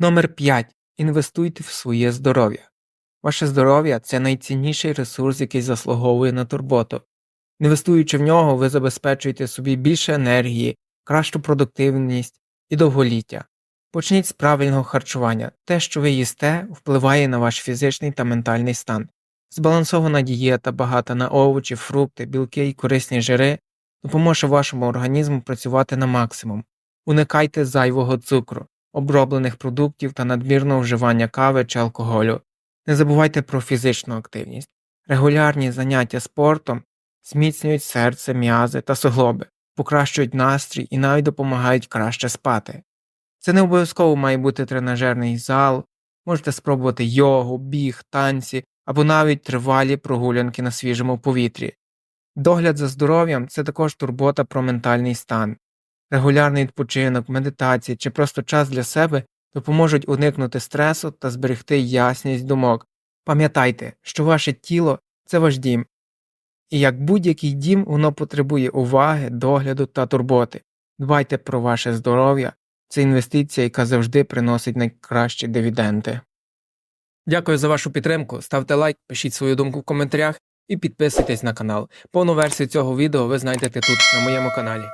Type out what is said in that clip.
Номер 5. Інвестуйте в своє здоров'я. Ваше здоров'я це найцінніший ресурс, який заслуговує на турботу. Інвестуючи в нього, ви забезпечуєте собі більше енергії, кращу продуктивність і довголіття. Почніть з правильного харчування. Те, що ви їсте, впливає на ваш фізичний та ментальний стан. Збалансована дієта, багата на овочі, фрукти, білки і корисні жири допоможе вашому організму працювати на максимум. Уникайте зайвого цукру, оброблених продуктів та надмірного вживання кави чи алкоголю. Не забувайте про фізичну активність. Регулярні заняття спортом зміцнюють серце, м'язи та суглоби, покращують настрій і навіть допомагають краще спати. Це не обов'язково має бути тренажерний зал, можете спробувати йогу, біг, танці або навіть тривалі прогулянки на свіжому повітрі. Догляд за здоров'ям це також турбота про ментальний стан. Регулярний відпочинок, медитація чи просто час для себе допоможуть уникнути стресу та зберегти ясність думок. Пам'ятайте, що ваше тіло це ваш дім, і як будь-який дім воно потребує уваги, догляду та турботи. Дбайте про ваше здоров'я, це інвестиція, яка завжди приносить найкращі дивіденди. Дякую за вашу підтримку. Ставте лайк, пишіть свою думку в коментарях і підписуйтесь на канал. Повну версію цього відео ви знайдете тут, на моєму каналі.